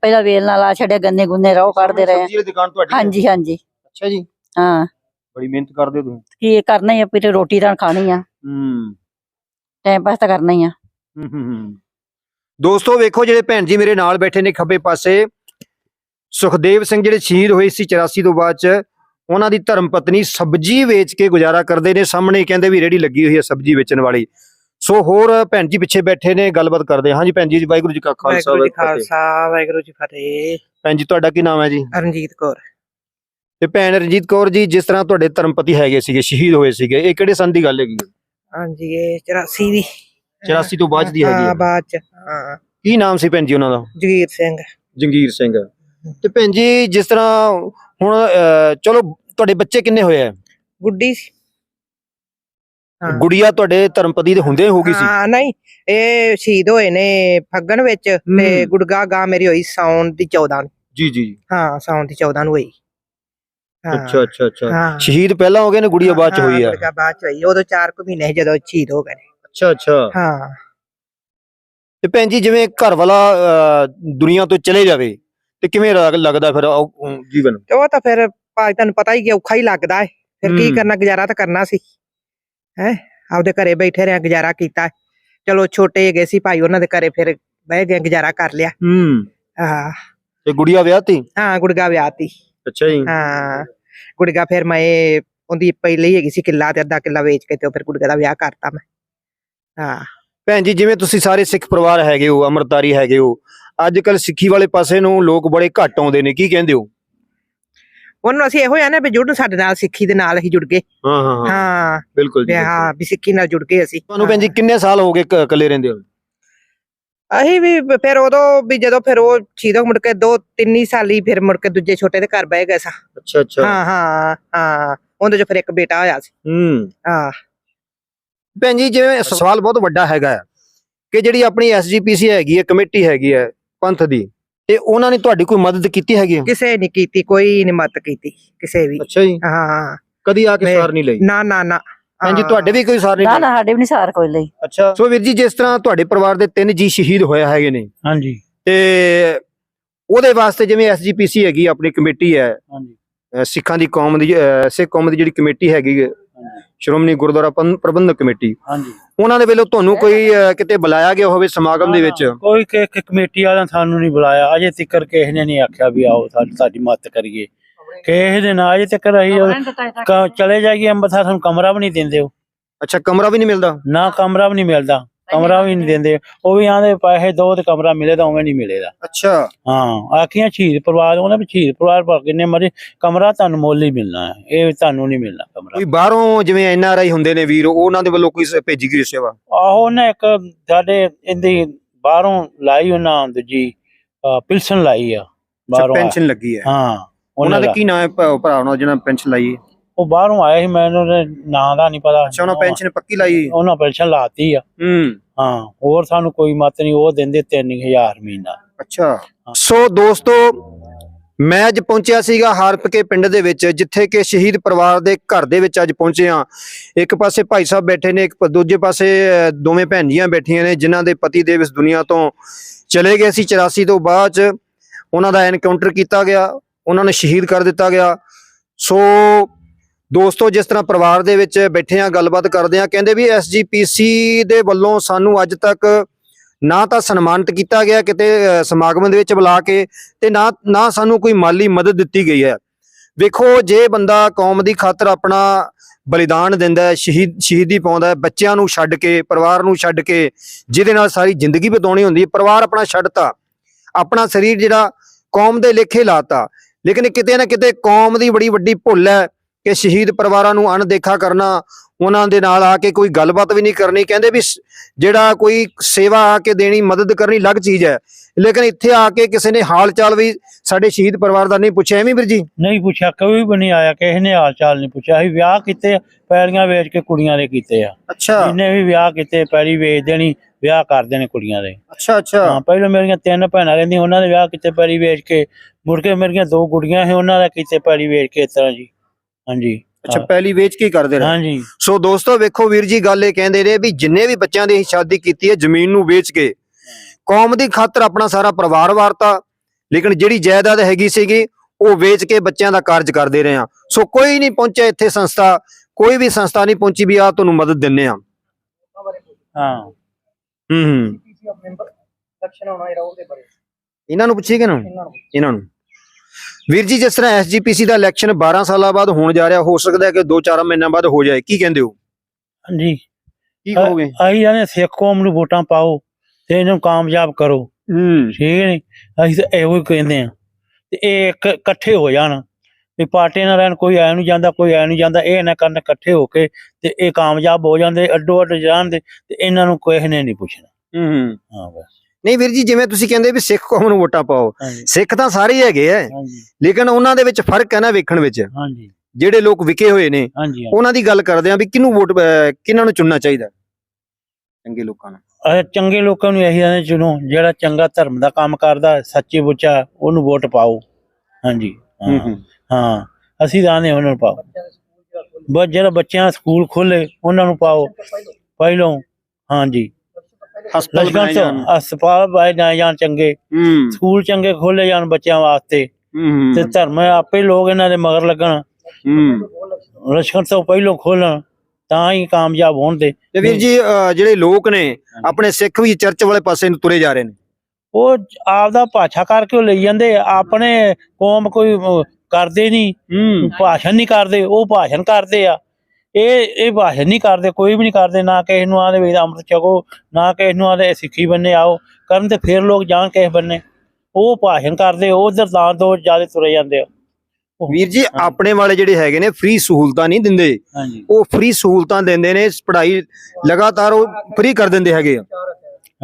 ਪਹਿਲਾਂ ਵੇਲ ਨਾਲ ਆ ਛੱਡਿਆ ਗੰਨੇ ਗੁੰਨੇ ਰੋ ਕੱਢਦੇ ਰਹੇ। ਸਬਜ਼ੀ ਦੁਕਾਨ ਤੁਹਾਡੀ? ਹਾਂਜੀ ਹਾਂਜੀ। ਅੱਛਾ ਜੀ। ਹਾਂ। ਬੜੀ ਮਿਹਨਤ ਕਰਦੇ ਹੋ ਤੁਸੀਂ? ਕੀ ਕਰਨਾ ਹੀ ਆ ਫਿਰ ਰੋਟੀ ਤਾਂ ਖਾਣੀ ਆ। ਹੂੰ। ਟਾਈਮ ਪਾਸ ਤਾਂ ਕਰਨਾ ਹੀ ਆ। ਹੂੰ ਹੂੰ ਹੂੰ। ਦੋਸਤੋ ਵੇਖੋ ਜਿਹੜੇ ਭੈਣ ਜੀ ਮੇਰੇ ਨਾਲ ਬੈਠੇ ਨੇ ਖੱਬੇ ਪਾਸੇ। ਸੁਖਦੇਵ ਸਿੰਘ ਜਿਹੜੇ ਸ਼ਹੀਦ ਹੋਏ ਸੀ 84 ਤੋਂ ਬਾਅਦ ਚ ਉਹਨਾਂ ਦੀ ਧਰਮ ਪਤਨੀ ਸਬਜ਼ੀ ਵੇਚ ਕੇ ਗੁਜ਼ਾਰਾ ਕਰਦੇ ਨੇ। ਸਾਹਮਣੇ ਕਹਿੰਦੇ ਵੀ ਰੇੜੀ ਲੱਗੀ ਹੋਈ ਹੈ ਸਬਜ਼ੀ ਵੇਚਣ ਵਾਲੀ। ਸੋ ਹੋਰ ਭੈਣ ਜੀ ਪਿੱਛੇ ਬੈਠੇ ਨੇ ਗੱਲਬਾਤ ਕਰਦੇ ਹਾਂ ਹਾਂਜੀ ਭੈਣ ਜੀ ਵਾਹਿਗੁਰੂ ਜੀ ਕਾ ਖਾਲਸਾ ਵਾਹਿਗੁਰੂ ਜੀ। ਖਾਲਸਾ ਵਾਹਿਗੁਰੂ ਜੀ ਫਤਿਹ। ਭੈਣ ਜੀ ਤੁਹਾਡਾ ਕੀ ਨਾਮ ਹੈ ਜੀ? ਰਣਜੀਤ ਕੌਰ। ਤੇ ਭੈਣ ਰਣਜੀਤ ਕੌਰ ਜੀ ਜਿਸ ਤਰ੍ਹਾਂ ਤੁਹਾਡੇ ਧਰਮ ਪਤੀ ਹੈਗੇ ਸੀਗੇ ਸ਼ਹੀਦ ਹੋਏ ਸੀਗੇ ਇਹ ਕਿਹੜੇ ਸੰਨ ਦੀ ਗੱਲ ਹੈਗੀ? ਹਾਂਜੀ ਇਹ 84 ਦੀ। 84 ਤੋਂ ਬਾਅਦ ਦੀ ਹੈਗੀ ਹਾਂ। ਬਾਅਦ ਚ ਹਾਂ। ਕੀ ਨਾਮ ਸੀ ਭੈਣ ਜੀ ਉਹਨਾਂ ਦਾ? ਜਗੀਰ ਸਿੰਘ। ਜੰਗੀਰ ਸਿੰਘ। ਤੇ ਭੈਣ ਜੀ ਜਿਸ ਤਰ੍ਹਾਂ ਹੁਣ ਚਲੋ ਤੁਹਾਡੇ ਬੱਚੇ ਕਿੰਨੇ ਹੋਏ ਆ? ਗੁੱਡੀ। ਗੁੜੀਆ ਤੁਹਾਡੇ ਧਰਮਪਤੀ ਦੇ ਹੁੰਦੇ ਹੋ ਗਈ ਸੀ? ਹਾਂ ਨਹੀਂ ਇਹ ਸ਼ਹੀਦ ਹੋਏ ਨੇ ਫੱਗਣ ਵਿੱਚ ਤੇ। ਗੁੜਗਾ ਗਾ ਮੇਰੀ ਹੋਈ ਸਾਉਣ ਦੀ 14 ਨੂੰ। ਜੀ ਜੀ। ਹਾਂ ਸਾਉਣ ਦੀ 14 ਨੂੰ ਹੋਈ। ਅੱਛਾ ਅੱਛਾ ਅੱਛਾ। ਹਾਂ। ਸ਼ਹੀਦ ਪਹਿਲਾਂ ਹੋ ਗਏ ਨੇ ਗੁੜੀਆ ਬਾਅਦ ਚ ਹਾਂ, ਹੋਈ ਆ? ਗੁੜਗਾ ਬਾਅਦ ਚ ਹੋਈ ਉਦੋਂ 4 ਕੁ ਮਹੀਨੇ ਸੀ ਜਦੋਂ ਸ਼ਹੀਦ ਹੋ ਗਏ ਨੇ। ਅੱਛਾ ਅੱਛਾ। ਹਾਂ। ਤੇ ਭੈਣ ਜੀ ਜਿਵੇਂ ਘਰ ਵਾਲਾ ਅਹ, ਦੁਨੀਆ ਤੋਂ ਚਲੇ ਜਾਵੇ ਤੇ ਕਿਵੇਂ ਲੱਗ- ਲੱਗਦਾ ਫਿਰ ਉਹ- ਉਹ ਜੀਵਨ? ਤੇ ਉਹ ਤਾਂ ਫਿਰ ਭਾਈ ਤੁਹਾਨੂੰ ਪਤਾ ਹੀ ਕਿ ਔਖਾ ਹੀ ਲੱਗਦਾ ਹੈ ਫਿਰ ਕੀ ਹੂੰ। ਕਰਨਾ ਗੁਜ਼ਾਰਾ ਤਾਂ ਕਰਨਾ ਸੀ। ਹੈ? ਆਪਦੇ ਘਰੇ ਬੈਠੇ ਰਿਆ ਗੁਜ਼ਾਰਾ ਕੀਤਾ ਚਲੋ ਛੋਟੇ ਹੈਗੇ ਸੀ ਭਾਈ ਉਹਨਾਂ ਦੇ ਘਰੇ ਫਿਰ ਬਹਿ ਗਏ ਗੁਜ਼ਾਰਾ ਕਰ ਲਿਆ। ਹੂੰ। ਹਾਂ। ਤੇ ਗੁੜੀਆ ਵਿਆਹਤੀ? ਹਾਂ ਗੁੜਗਾ ਵਿਆਹਤੀ। ਅੱਛਾ ਜੀ। ਹਾਂ। ਗੁੜਗਾ ਫਿਰ ਮੈਂ ਉਹਦੀ ਪਹਿਲੇ ਹੀ ਹੈਗੀ ਸੀ ਕਿੱਲਾ ਤੇ ਅੱਧਾ ਕਿੱਲਾ ਵੇਚ ਕੇ ਤੇ ਉਹ ਫਿਰ ਗੁੜਗਾ ਦਾ ਵਿਆਹ ਕਰਤਾ ਮੈਂ। ਹਾਂ। ਭੈਣ ਜੀ ਜਿਵੇਂ ਤੁਸੀਂ ਸਾਰੇ ਸਿੱਖ ਪਰਿਵਾਰ ਹੈਗੇ ਹੋ ਅਮਰਤਾਰੀ ਹੈਗੇ ਹੋ ਅੱਜ ਕੱਲ ਸਿੱਖੀ ਵਾਲੇ ਪਾਸੇ ਨੂੰ ਲੋਕ ਬੜੇ ਘੱਟ ਆਉਂਦੇ ਨੇ ਕੀ ਕਹਿੰਦੇ ਹੋ? ਉਹਨੂੰ ਅਸੀਂ ਇਹੋ ਆ ਨਾ ਵੀ ਜੁੜਨ ਸਾਡੇ ਨਾਲ ਸਿੱਖੀ ਦੇ ਨਾਲ ਅਸੀਂ ਜੁੜ ਗਏ। ਹਾਂ ਹਾਂ ਹਾਂ। ਹਾਂ। ਬਿਲਕੁਲ ਜੀ। ਹਾਂ ਵੀ ਸਿੱਖੀ ਨਾਲ ਜੁੜ ਗਏ ਅਸੀਂ। ਤੁਹਾਨੂੰ ਭੈਣ ਜੀ ਕਿੰਨੇ ਸਾਲ ਹੋ ਗਏ ਇਕੱਲੇ ਰਹਿੰਦੇ ਹੋ? ਅਸੀਂ ਵੀ ਫਿਰ ਉਦੋਂ ਵੀ ਜਦੋਂ ਫਿਰ ਉਹ ਛੀਦੋ ਮੁੜ ਕੇ ਦੋ ਤਿੰਨ ਹੀ ਸਾਲੀ ਫਿਰ ਮੁੜ ਕੇ ਦੂਜੇ ਛੋਟੇ ਦੇ ਘਰ ਬਹਿ ਗਏ ਸਾਂ। ਅੱਛਾ ਅੱਛਾ। ਹਾਂ ਹਾਂ ਹਾਂ। ਉਹਦੇ ਚ ਫਿਰ ਇੱਕ ਬੇਟਾ ਹੋਇਆ ਸੀ। ਹੂੰ। ਹਾਂ। ਭੈਣ ਜੀ ਜਿਵੇਂ ਸਵਾਲ ਬਹੁਤ ਵੱਡਾ ਹੈਗਾ ਹੈ ਕਿ ਜਿਹੜੀ ਆਪਣੀ ਐਸਜੀਪੀਸੀ ਹੈਗੀ ਹੈ ਕਮੇਟੀ ਹੈਗੀ ਹੈ ਪੰਥ ਦੀ ਤੇ ਉਹਨਾਂ ਨੇ ਤੁਹਾਡੀ ਕੋਈ ਮਦਦ ਕੀਤੀ ਹੈਗੀ ਹੈ? ਕਿਸੇ ਨੇ ਕੀਤੀ ਕੋਈ ਨਹੀਂ ਮਦਦ ਕੀਤੀ ਕਿਸੇ ਵੀ। ਅੱਛਾ ਜੀ। ਹਾਂ। ਕਦੀ ਆ ਕੇ ਸਾਰ ਨਹੀਂ ਲਈ? ਨਾ ਨਾ ਨਾ। ਭੈਣ ਜੀ ਤੁਹਾਡੇ ਵੀ ਕੋਈ ਸਾਰ ਨਹੀਂ ਨਾ ਨਾ ਸਾਡੇ ਵੀ ਨਹੀਂ ਸਾਰ ਕੋਈ ਲਈ। ਅੱਛਾ। ਸੋ ਵੀਰ ਜੀ ਜਿਸ ਤਰ੍ਹਾਂ ਤੁਹਾਡੇ ਪਰਿਵਾਰ ਦੇ ਤਿੰਨ ਜੀ ਸ਼ਹੀਦ ਹੋਏ ਹੈਗੇ ਨੇ ਹਾਂਜੀ। ਤੇ ਉਹਦੇ ਵਾਸਤੇ ਜਿਵੇਂ ਐਸਜੀਪੀਸੀ ਹੈਗੀ ਆਪਣੀ ਕਮੇਟੀ ਹੈ ਹਾਂਜੀ। ਸਿੱਖਾਂ ਦੀ ਕੌਮ ਦੀ ਸਿੱਖ ਕੌਮ ਦੀ ਜਿਹੜੀ ਕਮੇਟੀ ਹੈਗੀ ਹੈ, ਹਾਂਜੀ। ਸ਼੍ਰੋਮਣੀ ਗੁਰਦੁਆਰਾ ਪ੍ਰਬੰ- ਪ੍ਰਬੰਧਕ ਕਮੇਟੀ ਹਾਂਜੀ। ਉਹਨਾਂ ਦੇ ਵੱਲੋਂ ਤੁਹਾਨੂੰ ਕੋਈ ਕਿਤੇ ਬੁਲਾਇਆ ਗਿਆ ਹੋਵੇ ਸਮਾਗਮ ਦੇ ਵਿੱਚ? ਕੋਈ ਕਮੇਟੀ ਵਾਲਿਆਂ ਸਾਨੂੰ ਨਹੀਂ ਬੁਲਾਇਆ। ਅਜੇ ਤੱਕ ਕਿਸੇ ਨੇ ਨਹੀਂ ਆਖਿਆ ਵੀ ਆਓ ਸਾਡੀ ਸਾਡੀ ਮਦਦ ਕਰੀਏ। ਕਿਸੇ ਦੇ ਨਾਲ ਅਜੇ ਤੱਕ ਕ- ਚਲੇ ਜਾਈਏ ਅੰਮ੍ਰਿਤਸਰ ਸਾਨੂੰ ਕਮਰਾ ਵੀ ਨਹੀਂ ਦਿੰਦੇ ਉਹ। ਅੱਛਾ ਕਮਰਾ ਵੀ ਨਹੀਂ ਮਿਲਦਾ? ਨਾ ਕਮਰਾ ਵੀ ਨਹੀਂ ਮਿਲਦਾ ਕਮਰਾ ਵੀ ਨਹੀਂ ਦਿੰਦੇ। ਉਹ ਵੀ ਆਂਦੇ ਪੈਸੇ ਦੋ ਤੇ ਕਮਰਾ ਮਿਲੇ ਤਾਂ ਉਵੇਂ ਨਹੀਂ ਮਿਲੇਗਾ। ਅੱਛਾ। ਹਾਂ ਆਖੀਆਂ ਸ਼ਹੀਦ ਪਰਿਵਾਰ ਉਹਨਾਂ ਵੀ ਸ਼ਹੀਦ ਪਰਿਵਾਰ ਪਰ ਕਿੰਨੇ ਮਰੇ ਕਮਰਾ ਤੁਹਾਨੂੰ ਮੁੱਲ ਹੀ ਮਿਲਣਾ ਹੈ ਇਹ ਤੁਹਾਨੂੰ ਨਹੀਂ ਮਿਲਣਾ ਕਮਰਾ। ਕੋਈ ਬਾਹਰੋਂ ਜਿਵੇਂ ਐਨ ਆਰ ਆਈ ਹੁੰਦੇ ਨੇ ਵੀਰ ਉਹ ਉਹਨਾਂ ਦੇ ਵੱਲੋਂ ਕੋਈ ਭੇਜੀ ਗਈ ਸੇਵਾ? ਆਹੋ ਉਹਨੇ ਇੱਕ ਸਾਡੇ ਇਹਦੀ ਬਾਹਰੋਂ ਲਾਈ ਉਹਨਾਂ ਦੂਜੀ ਪਿਲਸਨ ਲਾਈ ਆ ਬਾਹਰੋਂ। ਪੈਨਸ਼ਨ ਲੱਗੀ ਹੈ। ਹਾਂ। ਉਹਨਾਂ ਦਾ ਦਾ- ਕੀ ਨਾਮ ਹੈ ਭ- ਭਰਾ ਉਹਨਾਂ ਦਾ ਜਿਹਨਾਂ ਪੈਨਸ਼ਨ ਲਾਈ ਹੈ? ਉਹ ਬਾਹਰੋਂ ਆਇਆ ਸੀ ਮੈਨੂੰ ਉਹਦੇ ਨਾਂ ਦਾ ਨਹੀਂ ਪਤਾ। ਅੱਛਾ ਉਹਨਾਂ ਪੈਨਸ਼ਨ ਪੱਕੀ ਲਾਈ ਉਹਨਾਂ ਪੈਨਸ਼ਨ ਲਾਤੀ ਆ। ਹੂੰ। ਹਾਂ ਹੋਰ ਸਾਨੂੰ ਕੋਈ ਮਤ ਨਹੀਂ ਉਹ ਦਿੰਦੇ 3000 ਮਹੀਨਾ। ਅੱਛਾ। ਸੋ ਦੋਸਤੋ ਮੈਂ ਅੱਜ ਪਹੁੰਚਿਆ ਸੀਗਾ ਹਾਰਪਕੇ ਪਿੰਡ ਦੇ ਵਿੱਚ ਜਿੱਥੇ ਕਿ ਸ਼ਹੀਦ ਪਰਿਵਾਰ ਦੇ ਘਰ ਦੇ ਵਿੱਚ ਅੱਜ ਪਹੁੰਚੇ ਹਾਂ। ਇੱਕ ਪਾਸੇ ਭਾਈ ਸਾਹਿਬ ਬੈਠੇ ਨੇ ਇੱਕ ਪ- ਦੂਜੇ ਪਾਸੇ ਅਹ, ਦੋਵੇਂ ਭੈਣ ਜੀਆਂ ਬੈਠੀਆਂ ਨੇ ਜਿਨ੍ਹਾਂ ਦੇ ਪਤੀ ਦੇਵ ਇਸ ਦੁਨੀਆ ਤੋਂ ਚਲੇ ਗਏ ਸੀ। 84 ਤੋਂ ਬਾਅਦ ਚ ਉਹਨਾਂ ਦਾ ਐਨਕਾਊਂਟਰ ਕੀਤਾ ਗਿਆ। ਉਹਨਾਂ ਨੂੰ ਸ਼ਹੀਦ ਕਰ ਦਿੱਤਾ ਗਿਆ। ਸੋ ਦੋਸਤੋ, ਜਿਸ ਤਰ੍ਹਾਂ ਪਰਿਵਾਰ ਦੇ ਵਿੱਚ ਬੈਠੇ ਆ, ਗੱਲਬਾਤ ਕਰਦੇ ਆ, ਕਹਿੰਦੇ ਵੀ ਐਸਜੀਪੀਸੀ ਦੇ ਵੱਲੋਂ ਸਾਨੂੰ ਅੱਜ ਤੱਕ ਨਾ ਤਾਂ ਸਨਮਾਨਿਤ ਕੀਤਾ ਗਿਆ ਕਿਤੇ ਸਮਾਗਮ ਦੇ ਵਿੱਚ ਬੁਲਾ ਕੇ ਤੇ ਨਾ ਨਾ ਸਾਨੂੰ ਕੋਈ ਮਾਲੀ ਮਦਦ ਦਿੱਤੀ ਗਈ ਹੈ। ਵੇਖੋ, ਜੇ ਬੰਦਾ ਕੌਮ ਦੀ ਖਾਤਰ ਆਪਣਾ ਬਲੀਦਾਨ ਦਿੰਦਾ ਹੈ, ਸ਼ਹੀਦ, ਸ਼ਹੀਦੀ ਪਾਉਂਦਾ ਹੈ, ਬੱਚਿਆਂ ਨੂੰ ਛੱਡ ਕੇ, ਪਰਿਵਾਰ ਨੂੰ ਛੱਡ ਕੇ, ਜਿਹਦੇ ਨਾਲ ਸਾਰੀ ਜ਼ਿੰਦਗੀ ਬਿਤਾਉਣੀ ਹੁੰਦੀ ਹੈ, ਪਰਿਵਾਰ ਆਪਣਾ ਛੱਡਤਾ, ਆਪਣਾ ਸਰੀਰ ਜਿਹੜਾ ਕੌਮ ਦੇ ਲੇਖੇ ਲਾਤਾ ਲੇਕਿਨ ਕਿਤੇ ਨਾ ਕਿਤੇ ਕੌਮ ਦੀ ਬੜੀ ਵੱਡੀ ਭੁੱਲ ਹੈ ਕਿ ਸ਼ਹੀਦ ਪਰਿਵਾਰਾਂ ਨੂੰ ਅਣਦੇਖਾ ਕਰਨਾ ਉਹਨਾਂ ਦੇ ਨਾਲ ਆ ਕੇ ਕੋਈ ਗੱਲਬਾਤ ਵੀ ਨਹੀਂ ਕਰਨੀ ਕਹਿੰਦੇ ਵੀ ਜਿਹੜਾ ਕੋਈ ਸੇਵਾ ਆ ਕੇ ਦੇਣੀ ਮਦਦ ਕਰਨੀ ਅਲੱਗ ਚੀਜ਼ ਹੈ। ਲੇਕਿਨ ਇੱਥੇ ਆ ਕੇ ਕਿਸੇ ਨੇ ਹਾਲ ਚਾਲ ਵੀ ਸਾਡੇ ਸ਼ਹੀਦ ਪਰਿਵਾਰ ਦਾ ਨਹੀਂ ਪੁੱਛਿਆ ਐਵੇਂ ਵੀਰ ਜੀ? ਨਹੀਂ ਪੁੱਛਿਆ ਕੋਈ ਵੀ ਨਹੀਂ ਆਇਆ ਕਿਸੇ ਨੇ ਹਾਲ ਚਾਲ ਨਹੀਂ ਪੁੱਛਿਆ। ਅਸੀਂ ਵਿਆਹ ਕੀਤੇ ਆ, ਪੈਲੀਆਂ ਵੇਚ ਕੇ ਕੁੜੀਆਂ ਦੇ ਕੀਤੇ ਆ। ਅੱਛਾ। ਇਹਨੇ ਵੀ ਵਿਆਹ ਕੀਤੇ ਪੈਲੀ ਵੇਚ ਦੇਣੀ ਵਿਆਹ ਕਰ ਦੇਣੇ ਕੁੜੀਆਂ ਦੇ। ਅੱਛਾ ਅੱਛਾ। ਹਾਂ ਪਹਿਲਾਂ ਮੇਰੀਆਂ ਤਿੰਨ ਭੈਣਾਂ ਰਹਿੰਦੀਆਂ ਉਹਨਾਂ ਦੇ ਵਿਆਹ ਕੀਤੇ ਪੈਲੀ ਵੇਚ ਕੇ ਮੁੜ ਕੇ ਮੇਰੀਆਂ ਦੋ ਗੁੜੀਆਂ ਸੀ ਉਹਨਾਂ ਦਾ ਕੀਤੇ ਪੈਲੀ ਵੇਚ ਕੇ ਇਸ ਤਰ੍ਹਾਂ ਜੀ। ਹਾਂਜੀ ਅੱਛਾ ਪਹਿਲੀ ਵੇਚ ਕੇ ਹੀ ਕਰਦੇ ਰਹੇ। ਹਾਂਜੀ। ਸੋ ਦੋਸਤੋ ਵੇਖੋ ਵੀਰ ਜੀ ਗੱਲ ਇਹ ਕਹਿੰਦੇ ਨੇ ਵੀ ਜਿੰਨੇ ਵੀ ਬੱਚਿਆਂ ਦੀ ਸ਼ਾਦੀ ਕੀਤੀ ਹੈ ਜ਼ਮੀਨ ਨੂੰ ਵੇਚ ਕੇ। ਕੌਮ ਦੀ ਖਾਤਰ ਆਪਣਾ ਸਾਰਾ ਪਰਿਵਾਰ ਵਾਰਤਾ ਲੇਕਿਨ ਜਿਹੜੀ ਜਾਇਦਾਦ ਹੈਗੀ ਸੀਗੀ ਉਹ ਵੇਚ ਕੇ ਬੱਚਿਆਂ ਦਾ ਕਾਰਜ ਕਰਦੇ ਰਹੇ ਆ ਸੋ ਕੋਈ ਨਹੀਂ ਪਹੁੰਚਿਆ ਇੱਥੇ ਸੰਸਥਾ ਕੋਈ ਵੀ ਸੰਸਥਾ ਨਹੀਂ ਪਹੁੰਚੀ ਵੀ ਆ ਤੁਹਾਨੂੰ ਮਦਦ ਦਿੰਨੇ ਆ ਹਾਂ। ਹੂੰ ਹੂੰ। ਇਹਨਾਂ ਨੂੰ ਪੁੱਛੀਏ ਕਿ ਨਾ? ਇਹਨਾਂ ਨੂੰ। ਵੀਰ ਜੀ ਜਿਸ ਤਰ੍ਹਾਂ ਐਸਜੀਪੀਸੀ ਦਾ ਇਲੈਕਸ਼ਨ 12 ਸਾਲਾਂ ਬਾਅਦ ਹੋਣ ਜਾ ਰਿਹਾ ਹੋ ਸਕਦਾ ਹੈ ਕਿ 2-4 ਮਹੀਨਿਆਂ ਬਾਅਦ ਹੋ ਜਾਏ। ਕੀ ਕਹਿੰਦੇ ਹੋ? ਹਾਂਜੀ। ਕੀ ਕਹੋਗੇ? ਅਸੀਂ ਜਾਨੇ ਸਿੱਖ ਕੌਮ ਨੂੰ ਵੋਟਾਂ ਪਾਓ ਤੇ ਇਹਨੂੰ ਕਾਮਯਾਬ ਕਰੋ। ਹੂੰ। ਠੀਕ ਨਹੀਂ ਅਸੀਂ ਤਾਂ ਇਹੋ ਹੀ ਕਹਿੰਦੇ ਆ ਤੇ ਇਹ ਇੱਕ ਇਕੱਠੇ ਹੋ ਜਾਣ। ਵੀ ਪਾਰਟੀ ਨਾਲ ਰਹਿਣ ਕੋਈ ਆਇਆ ਨਹੀਂ ਜਾਂਦਾ ਕੋਈ ਆਇਆ ਨਹੀਂ ਜਾਂਦਾ ਇਹ ਨਾ ਕਰਨ ਇਕੱਠੇ ਹੋ ਕੇ ਤੇ ਇਹ ਕਾਮਯਾਬ ਹੋ ਜਾਂਦੇ ਅੱਡੋ ਅੱਡ ਜਾਣ ਦੇ ਤੇ ਇਹਨਾਂ ਨੂੰ ਕੋਈ ਨੇ ਨਹੀਂ ਪੁੱਛਣਾ। ਹੂੰ ਹਾਂ। ਬਸ। ਨਹੀਂ ਵੀਰ ਜੀ ਜਿਵੇਂ ਤੁਸੀਂ ਕਹਿੰਦੇ ਵੀ ਸਿੱਖ ਕੌਮ ਨੂੰ ਵੋਟਾਂ ਪਾਓ ਸਿੱਖ ਤਾਂ ਸਾਰੇ ਹੀ ਹੈਗੇ ਆ ਹਾਂਜੀ। ਲੇਕਿਨ ਉਹਨਾਂ ਦੇ ਵਿੱਚ ਫ਼ਰਕ ਹੈ ਨਾ ਵੇਖਣ ਵਿੱਚ। ਹਾਂਜੀ। ਜਿਹੜੇ ਲੋਕ ਵਿਕੇ ਹੋਏ ਨੇ ਉਹਨਾਂ ਦੀ ਗੱਲ ਕਰਦੇ ਆ ਵੀ ਕਿਹਨੂੰ ਵੋਟ ਕਿਹਨਾਂ ਨੂੰ ਚੁਣਨਾ ਚਾਹੀਦਾ। ਚੰਗੇ ਲੋਕਾਂ ਨੂੰ। ਚੰਗੇ ਲੋਕਾਂ ਨੂੰ ਇਹੀ ਆਨੇ ਚੁਣੋ ਜਿਹੜਾ ਚੰਗਾ ਧਰਮ ਦਾ ਕੰਮ ਕਰਦਾ ਸੱਚੇ ਬੁੱਚਾ ਉਹਨੂੰ ਵੋਟ ਪਾਓ। ਹਾਂਜੀ ਹਾਂ। ਹਾਂ ਅਸੀਂ ਤਾਂ ਆਨੇ ਉਹਨਾਂ ਨੂੰ ਪਾਓ। ਬਸ ਜਿਹੜਾ ਬੱਚਿਆਂ ਦਾ ਸਕੂਲ ਖੋਲੇ ਉਹਨਾਂ ਨੂੰ ਪਾਓ। ਪਹਿਲੋਂ ਹਾਂਜੀ। ਹਸਪਤਾਲ ਬਣਾਏ ਤੋਂ ਜਾਣ ਹਸਪਤਾਲ ਬਾਏ ਨਾ ਜਾਣ ਚੰਗੇ। ਹੂੰ। ਸਕੂਲ ਚੰਗੇ ਖੋਲੇ ਜਾਣ ਬੱਚਿਆਂ ਵਾਸਤੇ। ਹੂੰ ਤੇ ਧਰਮ ਆਪੇ ਲੋਕ ਇਹਨਾਂ ਦੇ ਮਗਰ ਲੱਗਣ। ਹੂੰ। ਲਸ਼ਕਰ ਤੋਂ ਪਹਿਲੋਂ ਖੋਲਣ ਤਾਂ ਹੀ ਕਾਮਯਾਬ ਹੋਣ ਦੇ ਤੇ ਵੀਰ ਜੀ ਜਿਹੜੇ ਲੋਕ ਨੇ ਆਪਣੇ ਸਿੱਖ ਵੀ ਚਰਚ ਵਾਲੇ ਪਾਸੇ ਨੂੰ ਤੁਰੇ ਜਾ ਰਹੇ ਨੇ। ਉਹ ਆਪਦਾ ਭਾਸ਼ਾ ਕਰਕੇ ਉਹ ਲਈ ਜਾਂਦੇ। ਆਪਣੇ ਕੌਮ ਕੋਈ ਕਰਦੇ ਨਹੀਂ ਹੂੰ। ਭਾਸ਼ਣ ਨਹੀਂ ਕਰਦੇ ਉਹ ਭਾਸ਼ਣ ਕਰਦੇ ਆ। ਇਹ ਇਹ ਭਾਸ਼ਣ ਨਹੀਂ ਕਰਦੇ ਕੋਈ ਵੀ ਨਹੀਂ ਕਰਦੇ ਨਾ ਕਿਸੇ ਨੂੰ ਆਦੇ ਵੀ ਅੰਮ੍ਰਿਤ ਛਕੋ ਨਾ ਕਿਸੇ ਨੂੰ ਆਦੇ ਸਿੱਖੀ ਬੰਨੇ ਆਓ। ਕਰਨ ਤੇ ਫਿਰ ਲੋਕ ਜਾਣ ਕਿਸੇ ਬੰਨੇ। ਉਹ ਭਾਸ਼ਣ ਕਰਦੇ ਉਹ ਉਧਰ ਤਾਂ ਦੋ ਜ਼ਿਆਦਾ ਤੁਰੇ ਜਾਂਦੇ ਆ। ਵੀਰ ਜੀ ਆਪਣੇ ਵਾਲੇ ਜਿਹੜੇ ਹੈਗੇ ਨੇ ਫ੍ਰੀ ਸਹੂਲਤਾਂ ਨਹੀਂ ਦਿੰਦੇ। ਹਾਂਜੀ। ਉਹ ਫ੍ਰੀ ਸਹੂਲਤਾਂ ਦਿੰਦੇ ਨੇ ਪੜ੍ਹਾਈ ਲਗਾਤਾਰ ਉਹ ਫ੍ਰੀ ਕਰ ਦਿੰਦੇ ਹੈਗੇ ਆ।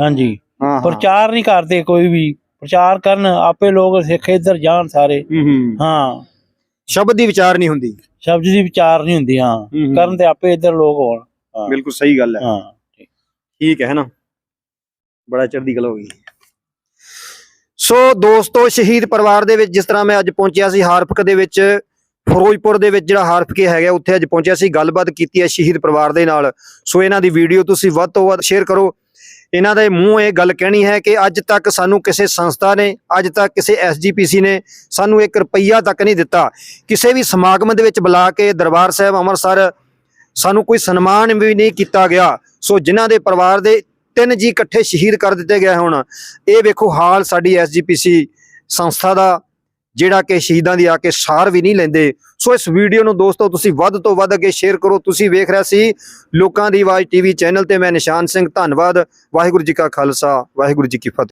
ਹਾਂਜੀ। ਹਾਂ। ਪ੍ਰਚਾਰ ਨਹੀਂ ਕਰਦੇ ਕੋਈ ਵੀ। ਪ੍ਰਚਾਰ ਕਰਨ ਆਪੇ ਲੋਕ ਸਿੱਖ ਇੱਧਰ ਜਾਣ ਸਾਰੇ। ਹੂੰ ਸ਼ਬਦ ਦੀ ਵਿਚਾਰ ਨਹੀਂ ਹੁੰਦੀ। ਸ਼ਬਦ ਦੀ ਵਿਚਾਰ ਨਹੀਂ ਹੁੰਦੀ ਹਾਂ। ਕਰਨ ਤੇ ਆਪੇ ਇੱਧਰ ਲੋਕ ਹੋਣ ਬਿਲਕੁਲ ਸਹੀ ਗੱਲ ਹੈ। ਹਾਂ। ਠੀਕ ਹੈ ਨਾ? ਬੜਾ ਚੜ੍ਹਦੀ ਕਲਾ ਹੋ ਗਈ। ਸੋ ਦੋਸਤੋ ਸ਼ਹੀਦ ਪਰਿਵਾਰ ਦੇ ਵਿੱਚ ਜਿਸ ਤਰ੍ਹਾਂ ਮੈਂ ਅੱਜ ਪਹੁੰਚਿਆ ਸੀ ਹਾਰਪਕ ਦੇ ਵਿੱਚ ਫਿਰੋਜ਼ਪੁਰ ਦੇ ਵਿੱਚ ਜਿਹੜਾ ਹਾਰਪਕੇ ਹੈਗਾ ਉੱਥੇ ਅੱਜ ਪਹੁੰਚਿਆ ਸੀ ਗੱਲਬਾਤ ਕੀਤੀ ਹੈ ਸ਼ਹੀਦ ਪਰਿਵਾਰ ਦੇ ਨਾਲ। ਸੋ ਇਹਨਾਂ ਦੀ ਵੀਡੀਓ ਤੁਸੀਂ ਵੱਧ ਤੋਂ ਵੱਧ ਸ਼ੇਅਰ ਕਰੋ। ਇਹਨਾਂ ਦੇ ਮੂੰਹ ਇਹ ਗੱਲ ਕਹਿਣੀ ਹੈ ਕਿ ਅੱਜ ਤੱਕ ਸਾਨੂੰ ਕਿਸੇ ਸੰਸਥਾ ਨੇ, ਅੱਜ ਤੱਕ ਕਿਸੇ ਐਸਜੀਪੀਸੀ ਨੇ ਸਾਨੂੰ 1 ਰੁਪਈਆ ਤੱਕ ਨਹੀਂ ਦਿੱਤਾ। ਕਿਸੇ ਵੀ ਸਮਾਗਮ ਦੇ ਵਿੱਚ ਬੁਲਾ ਕੇ ਦਰਬਾਰ ਸਾਹਿਬ ਅੰਮ੍ਰਿਤਸਰ ਸਾਨੂੰ ਕੋਈ ਸਨਮਾਨ ਵੀ ਨਹੀਂ ਕੀਤਾ ਗਿਆ। ਸੋ ਜਿਨ੍ਹਾਂ ਦੇ ਪਰਿਵਾਰ ਦੇ ਤਿੰਨ ਜੀ ਇਕੱਠੇ ਸ਼ਹੀਦ ਕਰ ਦਿੱਤੇ ਗਏ ਹੁਣ, ਇਹ ਵੇਖੋ ਹਾਲ ਸਾਡੀ ਐਸਜੀਪੀਸੀ ਸੰਸਥਾ ਦਾ। ਜਿਹੜਾ ਕਿ ਸ਼ਹੀਦਾਂ ਦੀ ਆ ਕੇ ਸਾਰ ਵੀ ਨਹੀਂ ਲੈਂਦੇ। ਸੋ ਇਸ ਵੀਡੀਓ ਨੂੰ ਦੋਸਤੋ ਤੁਸੀਂ ਵੱਧ ਤੋਂ ਵੱਧ ਅੱਗੇ ਸ਼ੇਅਰ ਕਰੋ। ਤੁਸੀਂ ਵੇਖ ਰਿਹਾ ਸੀ ਲੋਕਾਂ ਦੀ ਆਵਾਜ਼ ਟੀਵੀ ਚੈਨਲ ਤੇ ਮੈਂ ਨਿਸ਼ਾਨ ਸਿੰਘ। ਧੰਨਵਾਦ। ਵਾਹਿਗੁਰੂ ਜੀ ਕਾ ਖਾਲਸਾ। ਵਾਹਿਗੁਰੂ ਜੀ ਕੀ ਫਤਿਹ।